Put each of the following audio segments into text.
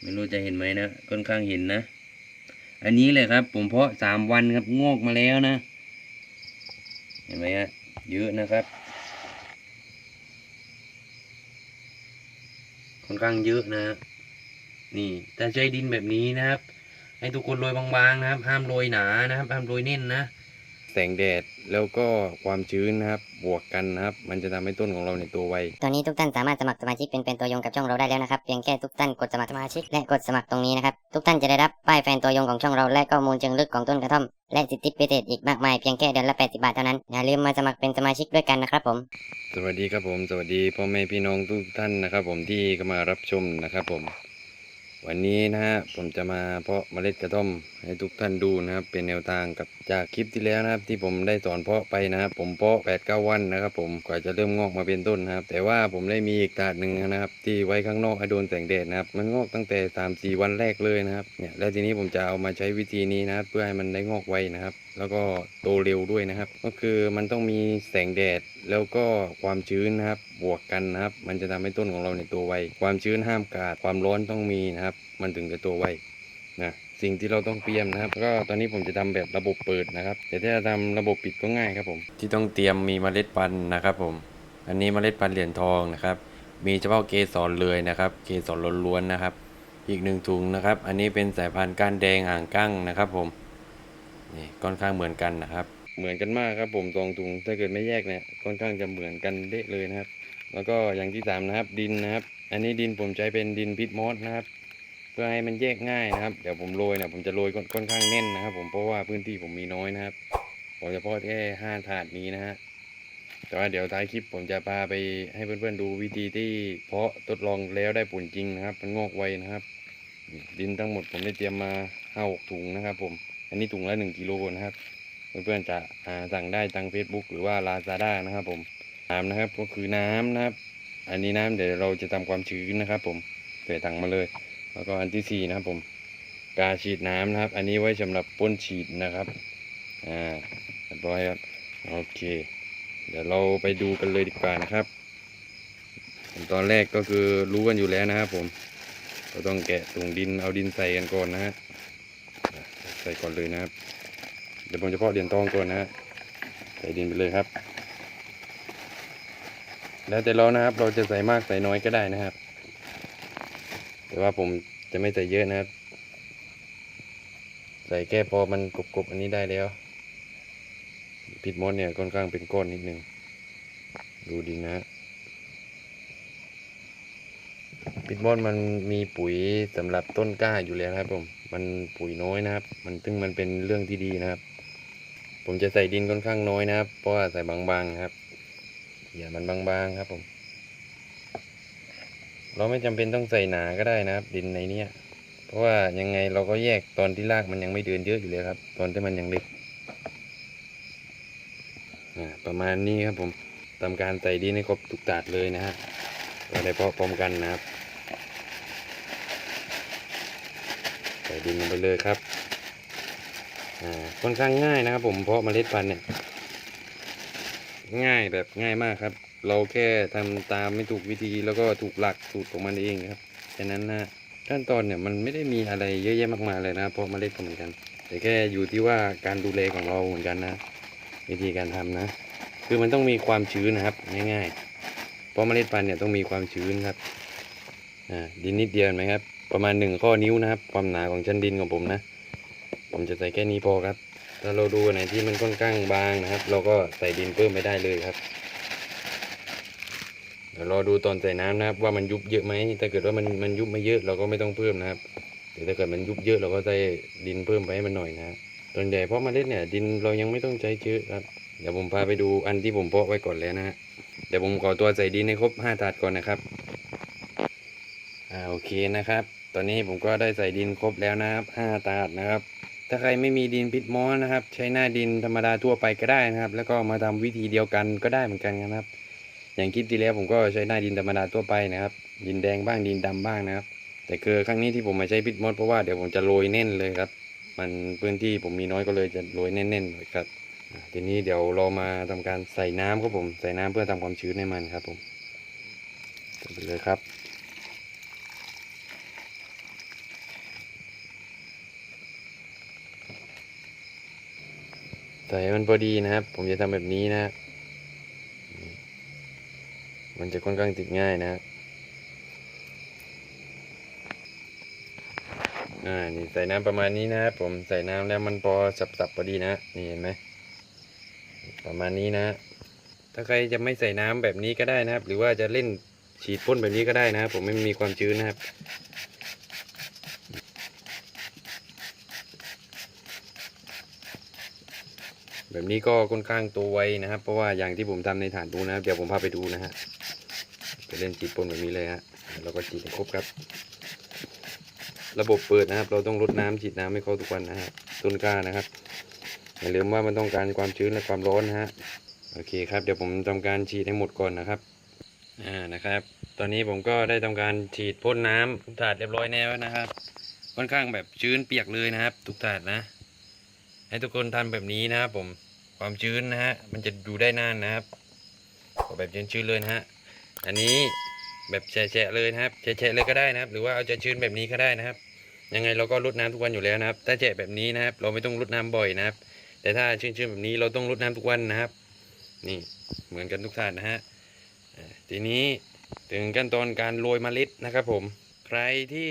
ไม่รู้จะเห็นไหมนะค่อนข้างเห็นนะ อันนี้เลยครับ ผมเพาะสามวันครับงอกมาแล้วนะ เห็นไหมฮะเยอะนะครับ ค่อนข้างเยอะนะฮะนี่แต่ใช้ดินแบบนี้นะครับ ให้ทุกคนโรยบางๆนะครับ ห้ามโรยหนานะครับ ห้ามโรยเน่นนะ งแดด แล้วก็ความชื้นนะครับ บวกกันนะครับ มันจะทำให้ต้นของเราในยตัวไว ตอนนี้ทุกท่านสามารถสมัครสมาชิกเป็นเป็นตัวยงกับช่องเราได้แล้วนะครับ เพียงแค่ทุกท่านกดสมัครสมาชิกและกดสมัครตรงนี้นะครับ ทุกท่านจะได้รับป้ายแฟนตัวยงของช่องเราและข้อมูลเชิงลึกของต้นกระท่อม และสิทธิพิเศษอีกมากมายเพียงแค่เดือนละ 80 บาทเท่านั้น อย่าลืมมาสมัครเป็นสมาชิกด้วยกันนะครับผม สวัสดีครับผม สวัสดีพ่อแม่พี่น้องทุกท่านนะครับ ผมที่เข้ามารับชมนะครับผม วันนี้นะฮะผมจะมาเพาะเมล็ดกระท่อมให้ทุกท่านดูนะครับ เป็นแนวทางกับจากคลิปที่แล้วนะครับ ที่ผมได้สอนเพาะไปนะครับ ผมเพาะ8ปดเวันนะครับ ผมกว่าจะเริ่มงอกมาเป็นต้นนะครับ แต่ว่าผมได้มีอีกถาดหนึ่งนะครับ ที่ไว้ข้างนอกให้โดนแสงแดดนะครับ มันงอกตั้งแต่3าสี่วันแรกเลยนะครับเนี่ยแล้วทีนี้ผมจะเอามาใช้วิธีนี้นะครับ เพื่อให้มันได้งอกไวนะครับ แล้วก็โตเร็วด้วยนะครับ ก็คือมันต้องมีแสงแดดแล้วก็ความชื้นนะครับบวกกันนะครับ มันจะทำให้ต้นของเราในยตัวไวความชื้นห้ามขาดความร้อนต้องมีนะครับ มันถึงจะตัวไวนะสิ่งที่เราต้องเตรียมนะครับ ก็ตอนนี้ผมจะทำแบบระบบเปิดนะครับ แต่ถ้าจะทำระบบปิดก็ง่ายครับผม ที่ต้องเตรียมมีเมล็ดพันธุ์นะครับผม อันนี้เมล็ดพันธุ์เหรียญทองนะครับ มีเฉพาะเกสรเลยนะครับ เกสรล้วนๆนะครับ อีกหนึ่งถุงนะครับ อันนี้เป็นสายพันธุ์ก้านแดงอ่างกั้งนะครับผม นี่ค่อนข้างเหมือนกันนะครับ เหมือนกันมากครับผมสองถุงถ้าเกิดไม่แยกเนี่ยค่อนข้างจะเหมือนกันเด้เลยนะครับ แล้วก็อย่างที่สามนะครับดินนะครับ อันนี้ดินผมใช้เป็นดินพิษมอสนะครับ เพื่อให้มันแยกง่ายนะครับเดี๋ยวผมโรยเนี่ยผมจะโรยค่อนข้างแน่นนะครับ ผมเพราะว่าพื้นที่ผมมีน้อยนะครับผมจะพาะแค่ห้าถาดนี้นะฮะแต่ว่าเดี๋ยวท้ายคลิปผมจะพาไปให้เพื่อนๆดูวิธีที่เพาะทดลองแล้วได้ผลจริงนะครับ มันงอกไวนะครับ ดินทั้งหมดผมได้เตรียมมาห้าหกถุงนะครับผม อันนี้ถุงละหนึ่งกิโลนะครับ เพื่อนๆจะสั่งได้ทาง Facebook หรือว่า Lazada นะครับ ผมน้ำนะครับก็คือน้ำนะครับ อันนี้น้ำเดี๋ยวเราจะทำความชื้นนะครับ ผมใส่ถังมาเลย แล้วก็อันที่สี่นะครับผมกาฉีดน้ำนะครับ อันนี้ไว้สำหรับพ่นฉีดนะครับอ่าเรียบร้อยครับโอเค เดี๋ยวเราไปดูกันเลยดีกว่านะครับตอนแรกก็คือรู้กันอยู่แล้วนะครับผมเราต้องแกะถุงดินเอาดินใส่กันก่อนนะฮะ ส่ก่อนเลยนะครับ เดี๋ยวผมจะเพาะเหรียญทองก่อนนะฮะใส่ดินไปเลยครับ แล้วแต่เรานะครับ เราจะใส่มากใส่น้อยก็ได้นะครับ แต่ว่าผมจะไม่ใส่เยอะนะครับ ใส่แค่พอมันกรบๆอันนี้ได้แล้วพิดมดเนี่ยค่อนข้างเป็นก้อนนิดนึงดูดีนะ ฮะพิดมดมันมีปุ๋ยสำหรับต้นกล้าอยู่แล้วครับผม มันปุ๋ยน้อยนะครับ มันซึ่งมันเป็นเรื่องที่ดีนะครับ ผมจะใส่ดินค่อนข้างน้อยนะครับ เพราะว่าใส่บางๆครับ อย่ามันบางๆครับผม เราไม่จำเป็นต้องใส่หนาก็ได้นะครับ ดินในเนี้ย เพราะว่ายังไงเราก็แยกตอนที่รากมันยังไม่เดินเยอะอยู่เลยครับ ตอนที่มันยังเล็กประมาณนี้ครับผมทำการใส่ดินให้ครบทุกตาดเลยนะฮะเราได้เพาะพร้อมกันนะครับ ใส่ดินลงไปเลยครับอ่าค่อนข้างง่ายนะครับ ผมเพราะเมล็ดพันธุ์เนี่ย ง่ายแบบง่ายมากครับ เราแค่ทำตามไม่ถูกวิธีแล้วก็ถูกหลักสูตรของมันเองครับฉะนั้นนะขั้นตอนเนี่ยมันไม่ได้มีอะไรเยอะแยะมากมายเลยนะเพราะเมล็ดก็เหมือนกัน แต่แค่อยู่ที่ว่าการดูแลของเราเหมือนกันนะ วิธีการทำนะ คือมันต้องมีความชื้นนะครับ ง่ายๆเพราะเมล็ดพันธุ์เนี่ยต้องมีความชื้นครับอ่าดินนิดเดียวเห็นไหมครับ ประมาณหนึ่งข้อนิ้วนะครับ ความหนาของชั้นดินของผมนะ ผมจะใส่แค่นี้พอครับ ถ้าเราดูไหนที่มันค่อนข้างบางนะครับ เราก็ใส่ดินเพิ่มไปได้เลยครับ เดี๋ยวรอดูตอนใส่น้ำนะครับ ว่ามันยุบเยอะไหมถ้าเกิดว่ามันมันยุบไม่เยอะเราก็ไม่ต้องเพิ่มนะครับแต่ถ้าเกิดมันยุบเยอะเราก็ใส่ดินเพิ่มไปให้มันหน่อยนะส่วนใหญ่เพราะมาเล็ดเนี่ยดินเรายังไม่ต้องใช้เยอะครับเดี๋ยวผมพาไปดูอันที่ผมเพาะไว้ก่อนแล้วนะฮะเดี๋ยวผมขอตัวใส่ดินให้ครบห้าถาดก่อนนะครับ อ่าโอเคนะครับ ตอนนี้ผมก็ได้ใส่ดินครบแล้วนะครับห้าถาดนะครับ ถ้าใครไม่มีดินพิษมอสนะครับ ใช้หน้าดินธรรมดาทั่วไปก็ได้นะครับ แล้วก็มาทำวิธีเดียวกันก็ได้เหมือนกันนะครับ อย่างคลิปที่แล้วผมก็ใช้หน้าดินธรรมดาทั่วไปนะครับ ดินแดงบ้างดินดำบ้างนะครับ แต่คือครั้งนี้ที่ผมมาใช้พิษมอสเพราะว่าเดี๋ยวผมจะโรยแน่นเลยครับ มันพื้นที่ผมมีน้อยก็เลยจะโรยแน่นๆหน่อยครับทีนี้เดี๋ยวเรามาทำการใส่น้ำครับผม ใส่น้ำเพื่อทำความชื้นให้มันครับผมใส่ไปเลยครับ ใส่มันพอดีนะครับ ผมจะทำแบบนี้นะ มันจะค่อนข้างติดง่ายนะครับอ่านี่ใส่น้ำประมาณนี้นะครับผมใส่น้ำแล้วมันพอสับๆพอดีนะนี่เห็นไหมประมาณนี้นะ ถ้าใครจะไม่ใส่น้ำแบบนี้ก็ได้นะครับ หรือว่าจะเล่นฉีดพ่นแบบนี้ก็ได้นะครับ ผมไม่มีความชื้นนะครับ แบบนี้ก็ค่อนข้างตัวไวนะครับ เพราะว่าอย่างที่ผมทำในฐานดูนะครับ เดี๋ยวผมพาไปดูนะฮะจะเล่นฉีดพ่นแบบนี้เลยฮะแล้วก็ฉีดให้ครบครับ ระบบเปิดนะครับ เราต้องรดน้ำฉีดน้ำให้เขาทุกวันนะฮะต้นกล้านะครับอย่าลืมว่ามันต้องการความชื้นและความร้อนนะฮะโอเคครับเดี๋ยวผมทำการฉีดให้หมดก่อนนะครับอ่านะครับ ตอนนี้ผมก็ได้ทำการฉีดพ่นน้ำทุกถาดเรียบร้อยแล้วนะครับ ค่อนข้างแบบชื้นเปียกเลยนะครับ ทุกถาดนะ ให้ทุกคนทำแบบนี้นะครับผมความชื้นนะฮะมันจะดูได้นานนะครับขอแบบชื้นๆเลยนะฮะอันนี้แบบแฉะเลยนะครับแฉะเลยก็ได้นะครับ หรือว่าเอาจะชื้นแบบนี้ก็ได้นะครับ ยังไงเราก็รดน้ำทุกวันอยู่แล้วนะครับ ถ้าแฉะแบบนี้นะครับ เราไม่ต้องรดน้ำบ่อยนะครับ แต่ถ้าชื้นๆแบบนี้เราต้องรดน้ำทุกวันนะครับ นี่เหมือนกันทุกท่านนะฮะทีนี้ถึงขั้นตอนการโรยเมล็ดนะครับผม ใครที่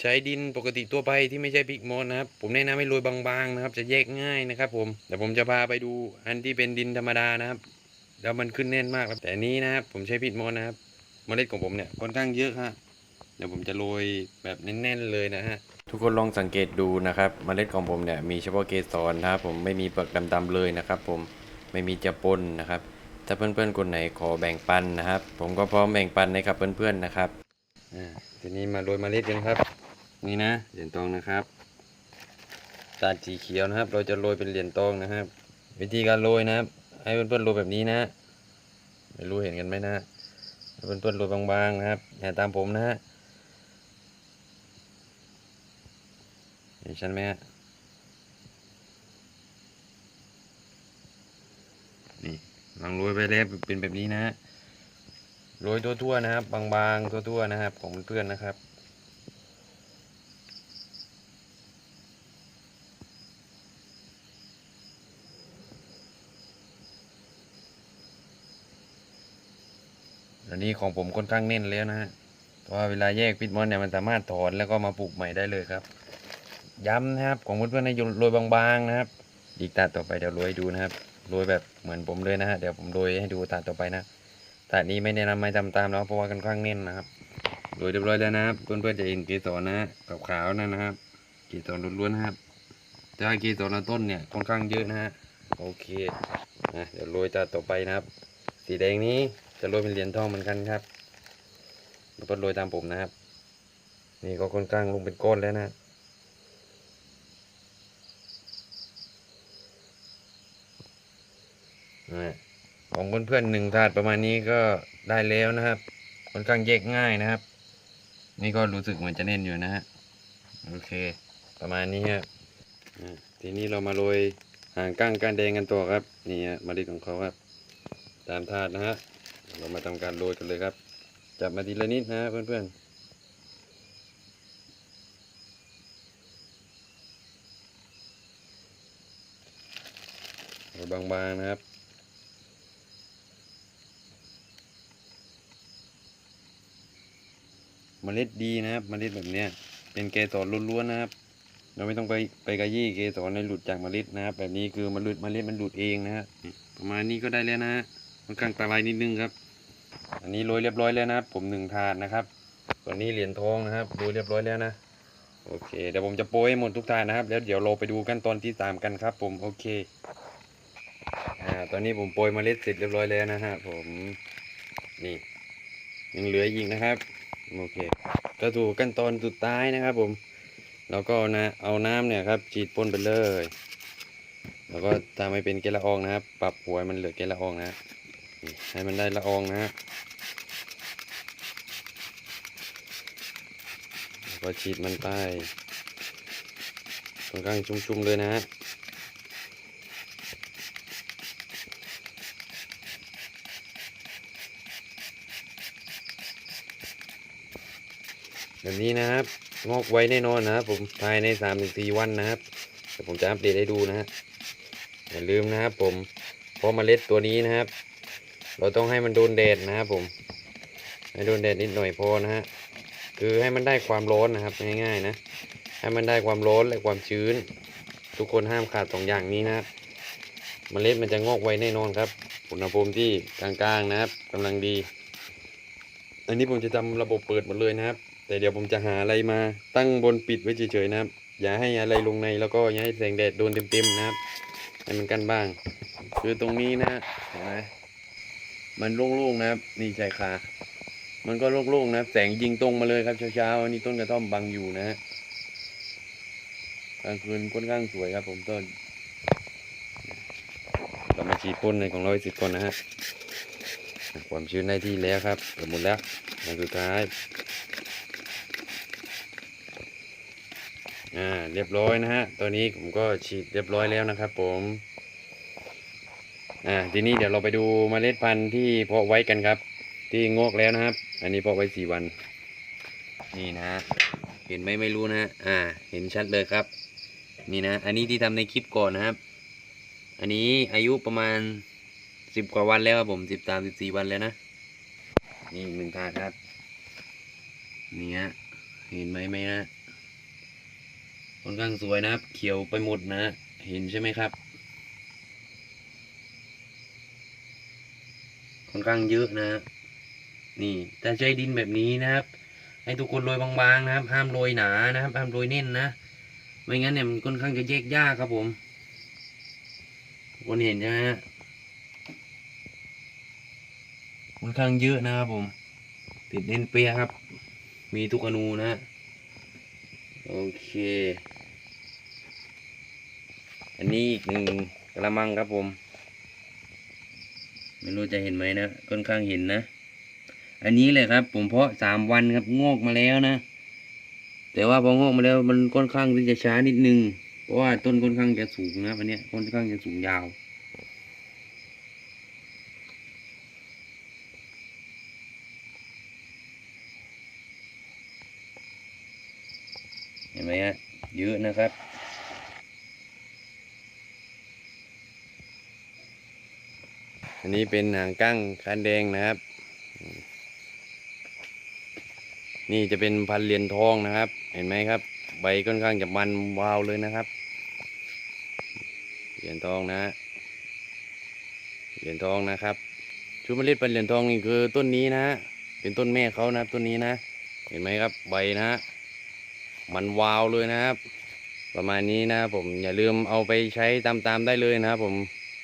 ใช้ดินปกติตัวไปที่ไม่ใช่พริกมอนนะครับ ผมแนะนำให้โรยบางๆนะครับ จะแยกง่ายนะครับ ผมเดี๋ยวผมจะพาไปดูอันที่เป็นดินธรรมดานะครับ แล้วมันขึ้นแน่นมากครับแต่อันนี้นะครับ ผมใช้พริกมอนนะครับเมล็ดของผมเนี่ยค่อนข้างเยอะฮะเดี๋ยวผมจะโรยแบบแน่นๆเลยนะฮะทุกคนลองสังเกตดูนะครับเมล็ดของผมเนี่ยมีเฉพาะเกสรนะครับผมไม่มีเปลือกดำๆเลยนะครับ ผมไม่มีจะปนนะครับ ถ้าเพื่อนๆคนไหนขอแบ่งปันนะครับ ผมก็พร้อมแบ่งปันให้กับเพื่อนๆนะครับอ่า ทีนี้มาโรยเมล็ดกันครับ นี่นะเหรียญทองนะครับตาดสีเขียวนะครับ เราจะโรยเป็นเหรียญทองนะครับ วิธีการโรยนะครับ ให้เพื่อนๆโรยแบบนี้นะไม่รู้เห็นกันไหมนะเพื่อนๆโรยบางๆนะครับอย่าตามผมนะฮะเห็นฉันไหมฮะนี่ลองโรยไปแล้วเป็นแบบนี้นะฮะ โรยทั่วๆนะครับ บางๆทั่วๆนะครับ ของเพื่อนนะครับ อันนี้ของผมค่อนข้างเน้นแล้วนะฮะเพราะว่าเวลาแยกพิษมอนเนี่ยมันสามารถถอนแล้วก็มาปลูกใหม่ได้เลยครับ ย้ำนะครับของเพื่อนๆให้โรยบางๆนะครับ อีกตาต่อไปเดี๋ยวโรยดูนะครับโรยแบบเหมือนผมเลยนะฮะเดี๋ยวผมโรยให้ดูตาต่อไปนะ แต่นี้ไม่แนะนำไม่ทำตามแล้วเพราะว่าค่อนข้างเน้นนะครับ โดยเรียบร้อยแล้วนะครับเพื่อนๆจะเห็นเกสรนะฮะกับขาวนั่นนะครับเกสรล้วนๆนะครับแต่ว่าเกสรละต้นเนี่ยค่อนข้างเยอะนะฮะโอเคนะเดี๋ยวโรยตาต่อไปนะครับ สีแดงนี้จะโรยเป็นเหรียญทองเหมือนกันครับแล้วก็โรยตามผมนะครับ นี่ก็ค่อนข้างลงเป็นก้อนแล้วนะนะ ของเพื่อนๆหนึ่งถาดประมาณนี้ก็ได้แล้วนะครับค่อนข้างแยกง่ายนะครับ นี่ก็รู้สึกเหมือนจะเน่นอยู่นะฮะโอเค ประมาณนี้ครับทีนี้เรามาโรยหางก้างกานแดงกันต่อครับนี่ฮะมาดิของเขาครับ ตามถาดนะฮะเรามาทำการโรยกันเลยครับ จับมาทีละนิดนะฮะเพื่อนๆโรยบางๆนะครับ เมล็ดดีนะครับเมล็ดแบบเนี้ยเป็นเกสรล้วนๆนะครับ เราไม่ต้องไปไปกระยี่เกสรในหลุดจากเมล็ดนะครับ แบบนี้คือมันหลุดเมล็ดมันหลุดเองนะฮะประมาณนี้ก็ได้แล้วนะฮะค่อนข้างตะไลนิดนึงครับ อันนี้โรยเรียบร้อยแล้วนะครับ ผมหนึ่งถาดนะครับส่วนนี้เหรียญทองนะครับโรยเรียบร้อยแล้วนะโอเคเดี๋ยวผมจะโปรยให้หมดทุกถาดนะครับ แล้วเดี๋ยวเราไปดูขั้นตอนที่สามกันครับผมโอเคอ่าตอนนี้ผมโปรยเมล็ดเสร็จเรียบร้อยแล้วนะฮะผมนี่ยังเหลืออีกนะครับ โอเคก็ถูกขั้นตอนสุดท้ายนะครับ ผมเราก็นะเอาน้ำเนี่ยครับฉีดพ่นไปเลย แล้วก็ทำให้เป็นเกละอองนะครับ ปรับหัวมันเหลือเกละอองนะให้มันได้ละอองนะฮะแล้วก็ฉีดมันไปค่อนข้างชุ่มๆเลยนะฮะ แบบนี้นะครับงอกไวแน่นอนนะครับผมภายใน3-4วันนะครับเดี๋ยวผมจะอัปเดตให้ดูนะฮะอย่าลืมนะครับผมเพราะเมล็ดตัวนี้นะครับ เราต้องให้มันโดนแดดนะครับผมให้โดนแดดนิดหน่อยพอนะฮะคือให้มันได้ความร้อนนะครับง่ายๆนะให้มันได้ความร้อนและความชื้น ทุกคนห้ามขาดสองอย่างนี้นะครับเมล็ดมันจะงอกไวแน่นอนครับอุณหภูมิที่กลางๆนะครับกำลังดี อันนี้ผมจะทำระบบเปิดหมดเลยนะครับ แต่เดี๋ยวผมจะหาอะไรมาตั้งบนปิดไว้เฉยๆนะครับ อย่าให้อะไรลงในแล้วก็อย่าให้แสงแดดโดนเต็มๆนะครับให้มันกันบ้าง คือตรงนี้นะเห็นไหมมันโล่งๆนะครับ นี่ชายคามันก็โล่งๆนะครับแสงยิงตรงมาเลยครับเช้าๆอันนี้ต้นกระท่อมบังอยู่นะฮะกลางคืนค่อนข้างสวยครับผมต้นเรามาฉีดพ่นในของร้อยสิบก่อนนะฮะความชื้นได้ที่แล้วครับเกือบหมดแล้วอันสุดท้าย อ่าเรียบร้อยนะฮะตัวนี้ผมก็ฉีดเรียบร้อยแล้วนะครับ ผมอ่าทีนี้เดี๋ยวเราไปดูเมล็ดพันธุ์ที่เพาะไว้กันครับ ที่งอกแล้วนะครับ อันนี้เพาะไว้สี่วัน นี่นะฮะเห็นไหมไม่รู้นะฮะอ่า เห็นชัดเลยครับ นี่นะ อันนี้ที่ทำในคลิปก่อนนะครับ อันนี้อายุประมาณสิบกว่าวันแล้วครับผมสิบสามสิบสี่วันแล้วนะนี่หนึ่งถาดครับนี่ฮะเห็นไหมไหมนะ ค่อนข้างสวยนะครับ เขียวไปหมดนะ เห็นใช่ไหมครับ ค่อนข้างเยอะนะ นี่ถ้าใช้ดินแบบนี้นะครับ ให้ทุกคนโรยบางๆนะครับ ห้ามโรยหนานะครับ ห้ามโรยแน่นนะ ไม่งั้นเนี่ยมันค่อนข้างจะแยกยากครับผมคนเห็นใช่ไหมฮะค่อนข้างเยอะนะครับผม ติดเน้นเปียครับ มีทุกอนูนะ โอเค อันนี้อีกหนึ่งกระมังครับผม ไม่รู้จะเห็นไหมนะค่อนข้างเห็นนะ อันนี้เลยครับ ผมเพาะสามวันครับงอกมาแล้วนะ แต่ว่าพองอกมาแล้วมันค่อนข้างที่จะช้านิดนึง เพราะว่าต้นค่อนข้างจะสูงนะอันเนี้ยค่อนข้างจะสูงยาว นไหมฮะเยอะนะครับ อันนี้เป็นหางกั้งคันแดงนะครับ นี่จะเป็นพันเหรียญทองนะครับ เห็นไหมครับ ใบค่อนข้างจะมันวาวเลยนะครับ เหรียญทองนะ เหรียญทองนะครับชุดเมล็ดพันเหรียญทองนี่คือต้นนี้นะ เป็นต้นแม่เขานะครับต้นนี้นะ เห็นไหมครับใบนะ มันวาวเลยนะครับ ประมาณนี้นะครับผมอย่าลืมเอาไปใช้ตามๆได้เลยนะครับ ผม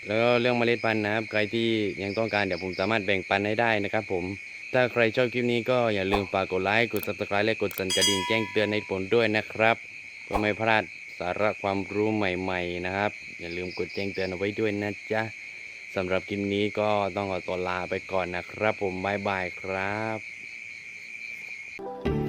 แล้วก็เรื่องเมล็ดพันธุ์นะครับ ใครที่ยังต้องการเดี๋ยวผมสามารถแบ่งปันให้ได้นะครับ ผม ถ้าใครชอบคลิปนี้ก็อย่าลืมฝากกดไลค์กด subscribe และกดสั่นกระดิ่งแจ้งเตือนในผลด้วยนะครับเพื่อไม่พลาดสาระความรู้ใหม่ๆนะครับ อย่าลืมกดแจ้งเตือนเอาไว้ด้วยนะจ๊ะสำหรับคลิปนี้ก็ต้องขอตัวลาไปก่อนนะครับ ผมบ๊ายบายครับ